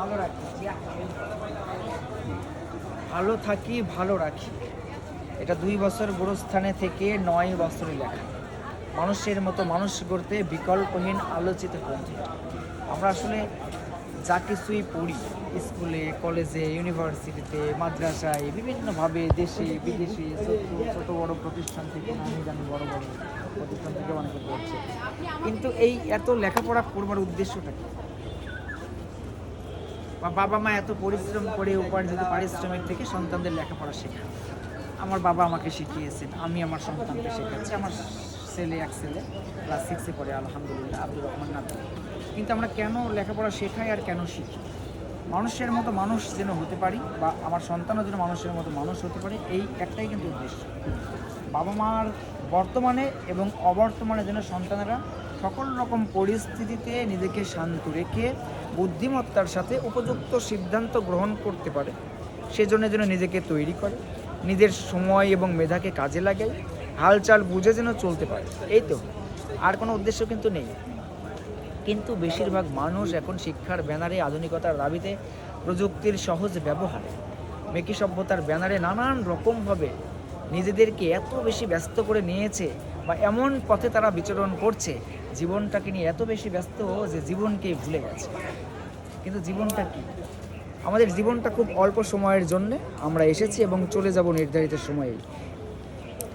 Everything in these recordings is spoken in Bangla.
ভালো রাখি ভালো থাকি, ভালো রাখি। এটা দুই বছর গোরস্থানে থেকে নয় বছরে লেখা। মানুষের মতো মানুষ গড়তে বিকল্পহীন আলোচিত গ্রন্থ আমরা আসলে যা কিছুই পড়ি, স্কুলে, কলেজে, ইউনিভার্সিটিতে, মাদ্রাসায়, বিভিন্নভাবে দেশে, বিদেশে, ছোট বড় প্রতিষ্ঠান থেকে নামি দামি বড় বড় প্রতিষ্ঠান থেকে অনেকে পড়ছে। কিন্তু এই এত লেখাপড়া করবার উদ্দেশ্যটা কি? বা বাবা মা এত পরিশ্রম করে উপার্জিত পারিশ্রমিক থেকে সন্তানদের লেখাপড়া শেখা। আমার বাবা আমাকে শিখিয়েছেন, আমি আমার সন্তানকে শেখাচ্ছি। আমার ছেলে এক ছেলে ক্লাস সিক্সে পড়ে, আলহামদুলিল্লাহ, আব্দুর রহমান নাতি। কিন্তু আমরা কেন লেখাপড়া শেখাই আর কেন শিখি? মানুষের মতো মানুষ যেন হতে পারি বা আমার সন্তানও যেন মানুষের মতো মানুষ হতে পারে, এই একটাই কিন্তু উদ্দেশ্য। বাবা মার বর্তমানে এবং অবর্তমানে যেন সন্তানেরা সকল রকম পরিস্থিতিতে নিজেকে শান্ত রেখে বুদ্ধিমত্তার সাথে উপযুক্ত সিদ্ধান্ত গ্রহণ করতে পারে। সেজন্য যেন নিজেকে তৈরি করে, নিজের সময় এবং মেধাকে কাজে লাগায় হালচাল বুঝে যেন চলতে পারে। এই তো, আর কোনো উদ্দেশ্য কিন্তু নেই। কিন্তু বেশিরভাগ মানুষ এখন শিক্ষার ব্যানারে আধুনিকতার দাবিতে প্রযুক্তির সহজ ব্যবহারে। মেকি সভ্যতার ব্যানারে নানান রকমভাবে নিজেদেরকে এত বেশি ব্যস্ত করে নিয়েছে বা এমন পথে তারা বিচরণ করছে জীবনটাকে নিয়ে এত বেশি ব্যস্ত যে জীবনকে ভুলে গেছে। কিন্তু জীবনটা কি? আমাদের জীবনটা খুব অল্প সময়ের জন্য আমরা এসেছি এবং চলে যাব নির্ধারিত সময়ে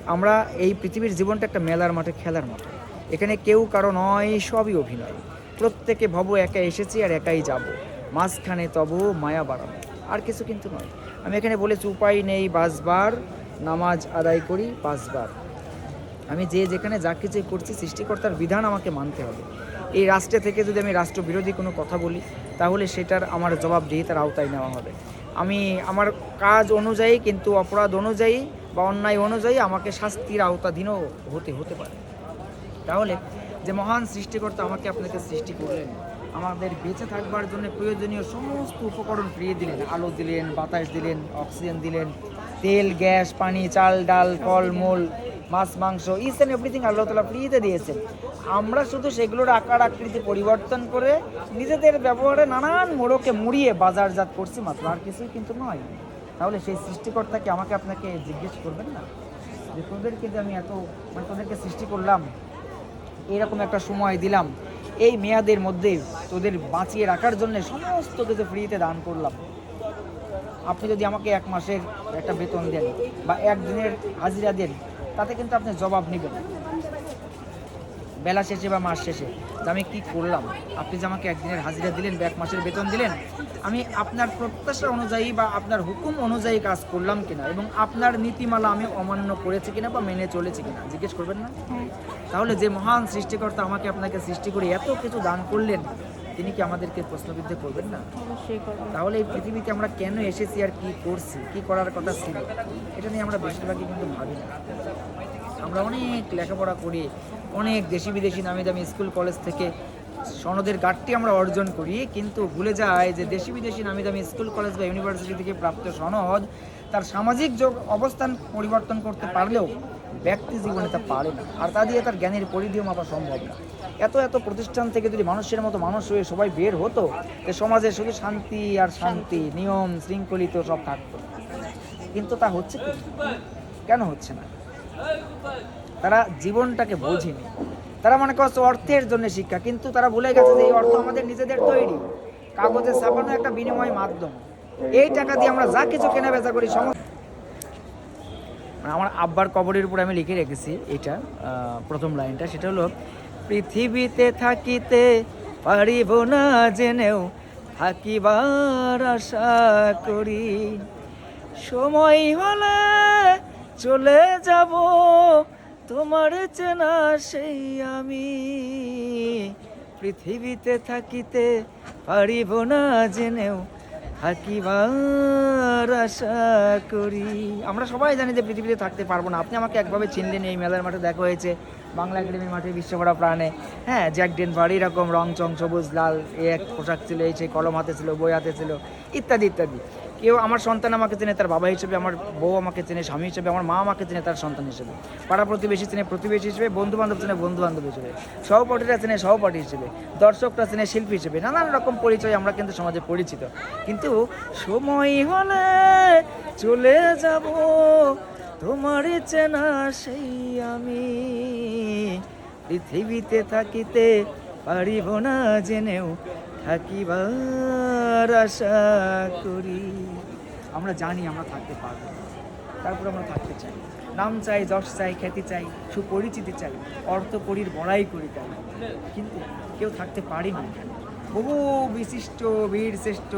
আমরা এই পৃথিবীর জীবনটা একটা মেলার মাঠে, খেলার মাঠে। এখানে কেউ কারও নয়, সবই অভিনয়। প্রত্যেকে ভব একা এসেছি আর একাই যাব। মাঝখানে তব মায়া বাড়ানো আর কিছু কিন্তু নয়। আমি এখানে বলেছি, উপায় নেই বাসবার নামাজ আদায় করি, পাঁচবার। আমি যে যেখানে যা কিছু করছি, সৃষ্টিকর্তার বিধান আমাকে মানতে হবে। এই রাষ্ট্রে থেকে যদি আমি রাষ্ট্রবিরোধী কোনো কথা বলি, তাহলে সেটার আমার জবাবদিহিতার আওতায় নেওয়া হবে। আমি, আমার কাজ অনুযায়ী কিন্তু, অপরাধ অনুযায়ী বা অন্যায় অনুযায়ী আমাকে শাস্তির আওতাধীনও হতে হতে পারে। তাহলে যে মহান সৃষ্টিকর্তা আমাকে আপনাকে সৃষ্টি করলেন, আমাদের বেঁচে থাকবার জন্য প্রয়োজনীয় সমস্ত উপকরণ ফিরিয়ে দিলেন। আলো দিলেন, বাতাস দিলেন, অক্সিজেন দিলেন, তেল, গ্যাস, পানি, চাল, ডাল ফল মূল মাছ, মাংস ইস অ্যান্ড এভরিথিং আল্লাহ তালা ফ্রিতে দিয়েছেন। আমরা শুধু সেগুলোর আকার আকৃতি পরিবর্তন করে নিজেদের ব্যবহারে নানান মোড়কে মুড়িয়ে বাজারজাত করছি, মাত্র আর কিছুই কিন্তু নয়। তাহলে সেই সৃষ্টিকর্তাকে আমাকে আপনাকে জিজ্ঞেস করবেন না? যে তোদেরকে যে আমি এত মানে তোদেরকে সৃষ্টি করলাম, এরকম একটা সময় দিলাম, এই মেয়াদের মধ্যে তোদের বাঁচিয়ে রাখার জন্য সমস্ত কিছু ফ্রিতে দান করলাম। আপনি যদি আমাকে এক মাসের একটা বেতন দেন বা একদিনের হাজিরা দেন তাতে কিন্তু আপনি জবাব নেবেন। বেলা শেষে বা মাস শেষে। যে আমি কি করলাম? আপনি যে আমাকে একদিনের হাজিরা দিলেন বা এক মাসের বেতন দিলেন আমি আপনার প্রত্যাশা অনুযায়ী বা আপনার হুকুম অনুযায়ী কাজ করলাম কিনা এবং আপনার নীতিমালা আমি অমান্য করেছি কিনা বা মেনে চলেছি কিনা জিজ্ঞেস করবেন না? তাহলে যে মহান সৃষ্টিকর্তা আমাকে আপনাকে সৃষ্টি করে এত কিছু দান করলেন তিনি কি আমাদেরকে প্রশ্নবিদ্ধ করবেন না? তাহলে এই পৃথিবীতে আমরা কেন এসেছি আর কি করছি কি করার কথা ছিল এটা নিয়ে আমরা বেশিরভাগই কিন্তু ভাবি না। আমরা অনেক লেখাপড়া করি, অনেক দেশি বিদেশি নামি দামি স্কুল, কলেজ থেকে সনদের গাঠটি আমরা অর্জন করি, কিন্তু ভুলে যায় যে দেশি বিদেশি নামি দামি স্কুল, কলেজ বা ইউনিভার্সিটি থেকে প্রাপ্ত সনদ তার সামাজিক যোগ অবস্থান পরিবর্তন করতে পারলেও ব্যক্তি জীবনে তা পারে না। আর তা দিয়ে তার জ্ঞানের পরিধিও মাপা সম্ভব না। এত এত প্রতিষ্ঠান থেকে যদি মানুষের মতো মানুষ হয়ে সবাই বের হতো, যে সমাজে শুধু শান্তি আর শান্তি, নিয়ম, শৃঙ্খলিত সব থাকতো। কিন্তু তা হচ্ছে কেন হচ্ছে না? তারা জীবনটাকে বোঝেনি। তারা মনে করছে অর্থের জন্য শিক্ষা, কিন্তু তারা ভুলে গেছে যে এই অর্থ আমাদের নিজেদের তৈরি। কাগজে ছাপানো একটা বিনিময় মাধ্যম। এই টাকা দিয়ে আমরা যা কিছু কেনা বেচা করি সমস্ত মানে আমার আব্বার কবরের উপর আমি লিখে রেখেছি এটা প্রথম লাইনটা। সেটা হলো, পৃথিবীতে থাকিতে পারিব না জেনেও থাকিবার আশা করি। সময় হলে চলে যাব, তোমার চেনা সেই আমি। পৃথিবীতে থাকিতে পারিব না জেনেও থাকিবার আশা করি। আমরা সবাই জানি যে পৃথিবীতে থাকতে পারব না। আপনি আমাকে একভাবে চিনলেন এই মেলার মাঠে দেখা হয়েছে, বাংলা একাডেমি মাঠে বিশ্বভরা প্রাণে। হ্যাঁ জ্যাক ডেনভার এরকম, রং চং সবুজ, লাল এই এক পোশাক ছিল, এই সেই কলম হাতে ছিল, বই হাতে ছিল, ইত্যাদি ইত্যাদি। কেউ আমার সন্তান আমাকে চেনে, তার বাবা হিসেবে, আমার বউ আমাকে চেনে, স্বামী হিসেবে, আমার মা আমাকে চেনে, তার সন্তান হিসেবে। পাড়া প্রতিবেশী চেনে, প্রতিবেশী হিসেবে বন্ধু বান্ধব চেনে বন্ধু বান্ধব হিসেবে। সহপাঠীরা চেনে, সহপাঠী হিসেবে। দর্শকরা চেনে, শিল্পী হিসেবে। নানান রকম পরিচয় আমরা কিন্তু সমাজে পরিচিত। কিন্তু সময় হলে চলে যাব, তোমার চেনা সেই আমি। পৃথিবীতে থাকিতে পারিব না জেনেও থাকিবার আশা করি। আমরা জানি আমরা থাকতে পারব তারপর আমরা থাকতে চাই। নাম চাই, যশ চাই, খ্যাতি চাই, সুপরিচিতি চাই, অর্থ করির বড়াই করি তাই কিন্তু কেউ থাকতে পারি না বহু বিশিষ্ট বীর শ্রেষ্ঠ